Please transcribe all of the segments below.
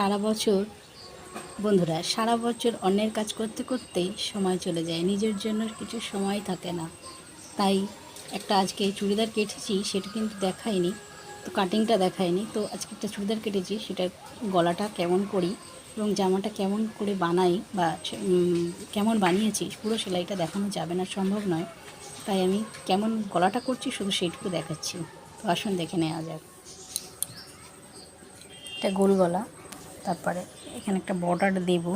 সারা বছর, বন্ধুরা, সারা বছর অন্যের কাজ করতে করতেই সময় চলে যায়। নিজের জন্য কিছু সময় থাকে না। তাই একটা আজকে চুড়িদার কেটেছি, সেটা কিন্তু দেখায়নি তো কাটিংটা দেখায়নি তো আজকে একটা চুড়িদার কেটেছি সেটা গলাটা কেমন করি এবং জামাটা কেমন করে বানাই বা কেমন বানিয়েছি, পুরো সেলাইটা দেখানো যাবে না, সম্ভব নয়। তাই আমি কেমন গলাটা করছি, শুধু সেইটুকু দেখাচ্ছি। তো আসুন দেখে নেওয়া যাক। এটা গোল গলা। তারপরে এখানে একটা বর্ডার দেব,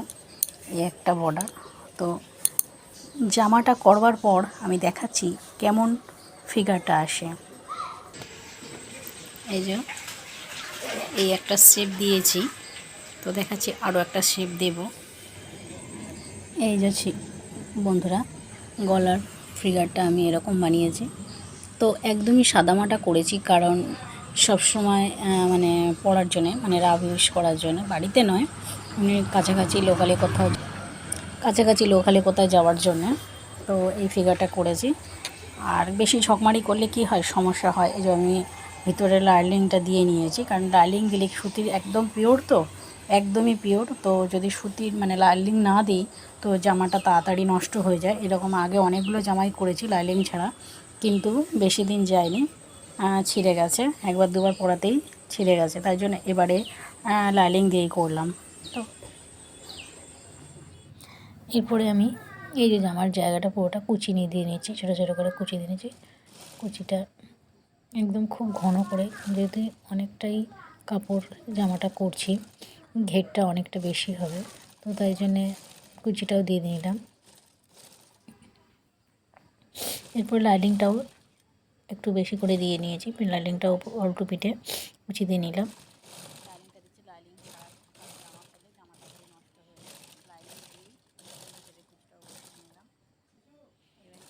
এই একটা বর্ডার তো জামাটা করবার পর আমি দেখাচ্ছি কেমন ফিগারটা আসে। এই যে, এই একটা শেপ দিয়েছি, তো দেখাচ্ছি আরও একটা শেপ দেব। এই যে বন্ধুরা, গলার ফিগারটা আমি এরকম বানিয়েছি। তো একদমই সাদামাটা করেছি, কারণ সব সময় মানে পড়ার জন্যে মানে রাব ইউজ করার জন্য, বাড়িতে নয় মানে কাছাকাছি লোকালে কোথাও, কাছাকাছি লোকালে কোথাও যাওয়ার জন্য, তো এই ফিগারটা করেছি। আর বেশি ঝকমারি করলে কি হয়, সমস্যা হয়, এই যে আমি ভিতরে লার্লিংটা দিয়ে নিয়েছি, কারণ লার্লিং দিলে সুতির একদম পিওর তো? একদমই পিওর তো যদি সুতির মানে লার্লিং না দিই, তো জামাটা তাড়াতাড়ি নষ্ট হয়ে যায়। এরকম আগে অনেকগুলো জামাই করেছি লার্লিং ছাড়া, কিন্তু বেশি দিন যায়নি। ছিঁড়ে গেছে। একবার দুবার পরাতেই ছিঁড়ে গেছে। তাই জন্য এবারে লার্লিং দিয়েই করলাম। তো এরপরে আমি এই যে জামার জায়গাটা পুরোটা কুচি নিয়ে দিয়ে নিয়েছি, ছোটো ছোটো করে কুচি দিয়ে নিয়েছি। কুচিটা একদম খুব ঘন করে, যেহেতু অনেকটাই কাপড় জামাটা করছি, ঘেরটা অনেকটা বেশি হবে। তো তাই জন্যে কুচিটাও দিয়ে নিলাম। এরপর লাইলিংটাও একটু বেশি করে দিয়ে নিয়েছি। লাইলিংটাও অল্প পিঠে কুচি দিয়ে নিলাম।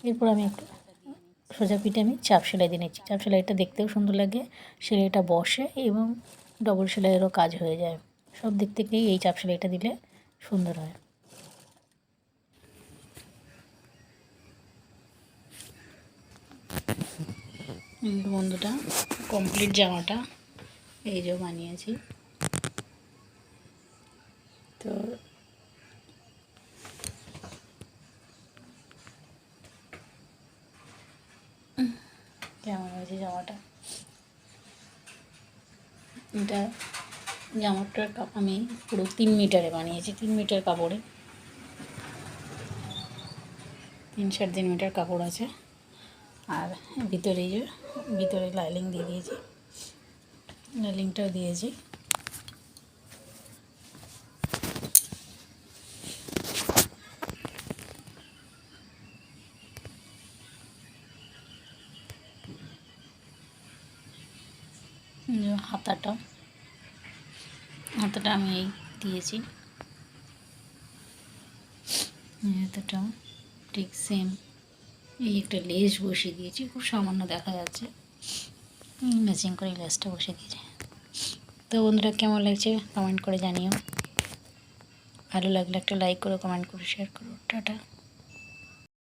এরপর আমি একটু সোজা পিঠে আমি চাপ সেলাই দিয়ে নিচ্ছি। চাপ সেলাইটা দেখতেও সুন্দর লাগে, সেলাইটা বসে এবং ডবল সেলাইয়েরও কাজ হয়ে যায়। সব দিক থেকেই এই চাপ সেলাইটা দিলে সুন্দর হয়। বন্ধুটা কমপ্লিট জামাটা এই যে বানিয়েছি। তো কেমন হয়েছে জামাটা? এটা জামাটার কাপ আমি পুরো তিন মিটারে বানিয়েছি, তিন মিটার কাপড়ে। তিন সাড়ে তিন মিটার কাপড় আছে। আর ভিতরে যে, ভিতরে লাইলিং দিয়ে দিয়েছি। লাইলিংটাও দিয়েছি। হাতাটা। হাতাটা আমি এই দিয়েছি। হাতাটাও ঠিক সেম এই একটা লেস বসিয়ে দিয়েছি, খুব সামান্য দেখা যাচ্ছে। ম্যাচিং করে লেসটা বসিয়ে দিয়েছে। তো বন্ধুরা, কেমন লাগছে কমেন্ট করে জানিও। ভালো লাগলে একটা লাইক করো কমেন্ট করো শেয়ার করো। টাটা।